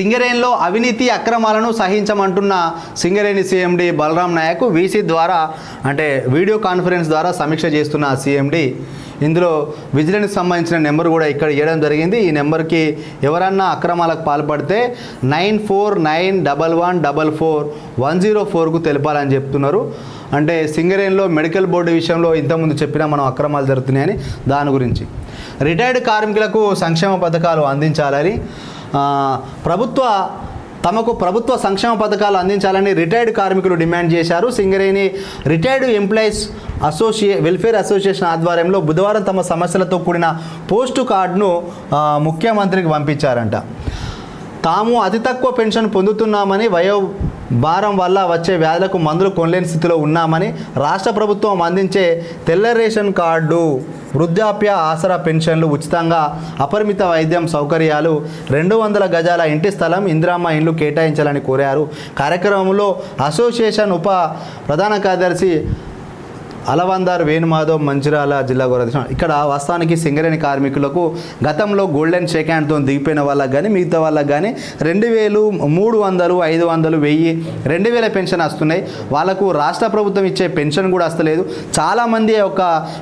సింగరేణిలో అవినీతి అక్రమాలను సహించమంటున్న సింగరేణి సీఎండి బలరాం నాయక్ వీసీ ద్వారా అంటే వీడియో కాన్ఫరెన్స్ ద్వారా సమీక్ష చేస్తున్న సీఎండి. ఇందులో విజిలెన్స్ సంబంధించిన నెంబర్ కూడా ఇక్కడ ఇవ్వడం జరిగింది. ఈ నెంబర్కి ఎవరన్నా అక్రమాలకు పాల్పడితే nine four nine double one double four one zero ఫోర్కు తెలపాలని చెప్తున్నారు. అంటే సింగరేణిలో మెడికల్ బోర్డు విషయంలో ఇంతకుముందు చెప్పినా మనం అక్రమాలు జరుగుతున్నాయని దాని గురించి. రిటైర్డ్ కార్మికులకు సంక్షేమ పథకాలు అందించాలని ప్రభుత్వ తమకు ప్రభుత్వ సంక్షేమ పథకాలు అందించాలని రిటైర్డ్ కార్మికులు డిమాండ్ చేశారు. Singareni retired employees అసోసియే welfare association ఆధ్వర్యంలో బుధవారం తమ సమస్యలతో కూడిన పోస్టు కార్డును ముఖ్యమంత్రికి పంపించారంట. తాము అతి తక్కువ పెన్షన్ పొందుతున్నామని వయో భారం వల్ల వచ్చే వ్యాధులకు మందులు కొనలేని స్థితిలో ఉన్నామని రాష్ట్ర ప్రభుత్వం అందించే తెల్ల రేషన్ కార్డు వృద్ధాప్య ఆసరా పెన్షన్లు ఉచితంగా అపరిమిత వైద్యం సౌకర్యాలు రెండు వందల గజాల ఇంటి స్థలం ఇందిరామ్మ ఇండ్లు కేటాయించాలని కోరారు. కార్యక్రమంలో అసోసియేషన్ ఉప ప్రధాన కార్యదర్శి అలవందార్ వేణుమాధవ్ మంచిర్యాల జిల్లా గౌరవ ఇక్కడ వాస్తవానికి సింగరేణి కార్మికులకు గతంలో గోల్డెన్ షేక్ హ్యాండ్తో దిగిపోయిన వాళ్ళకి కానీ మిగతా వాళ్ళకి కానీ రెండు వేలు మూడు వందలు ఐదు వందలు వెయ్యి రెండు వేల పెన్షన్ వస్తున్నాయి. వాళ్ళకు రాష్ట్ర ప్రభుత్వం ఇచ్చే పెన్షన్ కూడా వస్తలేదు. చాలామంది ఒక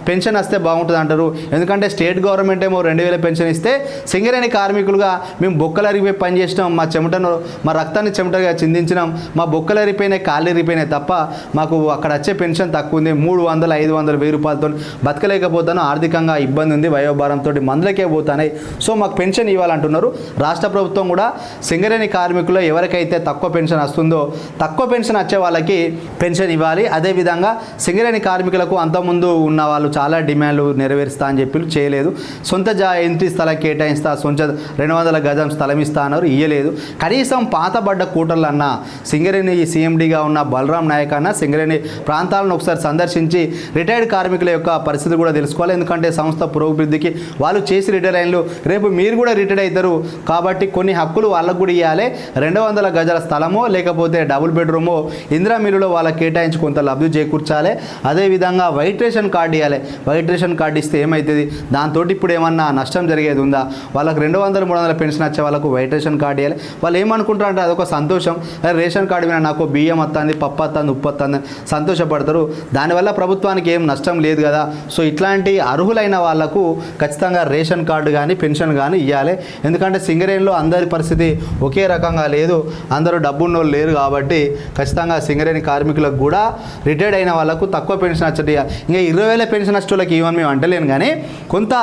పెన్షన్ వస్తే బాగుంటుంది అంటారు. ఎందుకంటే స్టేట్ గవర్నమెంట్ ఏమో రెండు వేల పెన్షన్ ఇస్తే సింగరేణి కార్మికులుగా మేము బొక్కలరిగిపోయి పని చేసినాం. మా చెమటను మా రక్తాన్ని చెమటగా చిందించినాం. మా బొక్కలరిపోయినాయి కాళ్ళు ఎరిగిపోయినాయి తప్ప మాకు అక్కడ వచ్చే పెన్షన్ తక్కువ ఉంది. మూడు వందలు ఐదు వందలు వెయ్యి రూపాయలతో బతకలేకపోతాను. ఆర్థికంగా ఇబ్బంది ఉంది వయోభారంతో మందులకే పోతున్నాయి. సో మాకు పెన్షన్ ఇవ్వాలంటున్నారు. రాష్ట్ర ప్రభుత్వం కూడా సింగరేణి కార్మికులు ఎవరికైతే తక్కువ పెన్షన్ వస్తుందో తక్కువ పెన్షన్ వచ్చే వాళ్ళకి పెన్షన్ ఇవ్వాలి. అదేవిధంగా సింగరేణి కార్మికులకు అంతకుముందు ఉన్న వాళ్ళు చాలా డిమాండ్లు నెరవేరుస్తా అని చెప్పి చేయలేదు. సొంత జా ఇంటి స్థలం కేటాయిస్తా సొంత రెండు వందల గజం స్థలం ఇస్తా అన్నారు ఇయ్యలేదు. కనీసం పాతబడ్డ కూటర్లన్నా సింగరేణి సీఎండీగా ఉన్న బలరాం నాయక్ అన్న సింగరేణి ప్రాంతాలను ఒకసారి సందర్శించి రిటైర్డ్ కార్మికుల యొక్క పరిస్థితి కూడా తెలుసుకోవాలి. ఎందుకంటే సంస్థ పురోభివృద్ధికి వాళ్ళు చేసి రిటైర్ అయినలు రేపు మీరు కూడా రిటైర్ అవుతారు కాబట్టి కొన్ని హక్కులు వాళ్ళకు కూడా ఇవ్వాలి. రెండు వందల గజాల స్థలమో లేకపోతే డబుల్ బెడ్రూమో ఇందిరా మిల్లులో వాళ్ళకి కేటాయించి కొంత లబ్ధి చేకూర్చాలి. అదేవిధంగా వైట్ రేషన్ కార్డు ఇవ్వాలి. వైట్ రేషన్ కార్డు ఇస్తే ఏమవుతుంది దాంతో ఇప్పుడు ఏమన్నా నష్టం జరిగేది ఉందా? వాళ్ళకి రెండు వందల మూడు వందల పెన్షన్ వచ్చే వాళ్ళకు వైట్ రేషన్ కార్డు ఇవ్వాలి. వాళ్ళు ఏమనుకుంటారు అంటే అదొక సంతోషం. రేషన్ కార్డు మీద నాకు బియ్యం వస్తుంది పప్పు వస్తుంది ఉప్పు వస్తుంది సంతోషపడతారు. దానివల్ల ప్రభుత్వానికి ఏం నష్టం లేదు కదా. సో ఇట్లాంటి అర్హులైన వాళ్ళకు ఖచ్చితంగా రేషన్ కార్డు కానీ పెన్షన్ కానీ ఇవ్వాలి ఎందుకంటే సింగరేణిలో అందరి పరిస్థితి ఒకే రకంగా లేదు. అందరూ డబ్బున్న లేరు కాబట్టి ఖచ్చితంగా సింగరేణి కార్మికులకు కూడా రిటైర్డ్ అయిన వాళ్ళకు తక్కువ పెన్షన్ వచ్చేటి ఇంకా ఇరవై వేల పెన్షన్ వచ్చేవాళ్ళకి ఇవ్వని మేము అంటలేను కానీ కొంత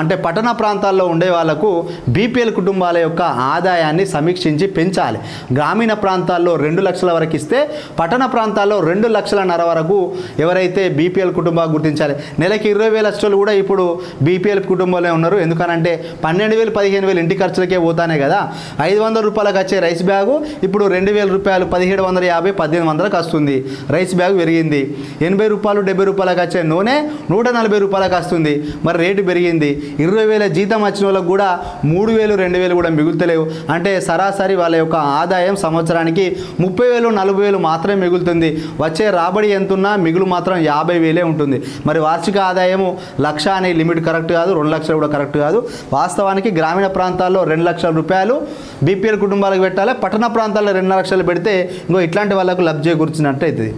అంటే పట్టణ ప్రాంతాల్లో ఉండే వాళ్ళకు బీపీఎల్ కుటుంబాల యొక్క ఆదాయాన్ని సమీక్షించి పెంచాలి. గ్రామీణ ప్రాంతాల్లో రెండు లక్షల వరకు ఇస్తే పట్టణ ప్రాంతాల్లో రెండు లక్షల నర వరకు ఎవరైతే బీపీఎల్ కుటుంబాలు గుర్తించాలి. నెలకి ఇరవై వేల అష్టలు కూడా ఇప్పుడు బీపీఎల్ కుటుంబంలో ఉన్నారు. ఎందుకనంటే పన్నెండు వేలు పదిహేను వేలు ఇంటి ఖర్చులకే పోతానే కదా. ఐదు వందల రూపాయలకు వచ్చే రైస్ బ్యాగు ఇప్పుడు రెండు వేల రూపాయలు పదిహేడు వందల యాభై పద్దెనిమిది వందలకు వస్తుంది. రైస్ బ్యాగ్ పెరిగింది. ఎనభై రూపాయలు డెబ్బై రూపాయలకు వచ్చే నూనె నూట నలభై రూపాయలకు వస్తుంది. మరి రేటు పెరిగింది. ఇరవై వేల జీతం వచ్చిన వాళ్ళకు కూడా మూడు వేలు రెండు వేలు కూడా మిగులుతలేవు. అంటే సరాసరి వాళ్ళ యొక్క ఆదాయం సంవత్సరానికి ముప్పై వేలు నలభై వేలు మాత్రమే మిగులుతుంది. వచ్చే రాబడి ఎంతున్నా మిగులు మాత్రం యాభై వేలే ఉంటుంది. మరి వార్షిక ఆదాయము లక్ష అనే లిమిట్ కరెక్ట్ కాదు రెండు లక్షలు కూడా కరెక్ట్ కాదు. వాస్తవానికి గ్రామీణ ప్రాంతాల్లో రెండు లక్షల రూపాయలు బీపీఎల్ కుటుంబాలకు పెట్టాలి పట్టణ ప్రాంతాల్లో రెండు లక్షలు పెడితే ఇంకో ఇట్లాంటి వాళ్ళకు లబ్ధి చేకూర్చినట్టు అవుతుంది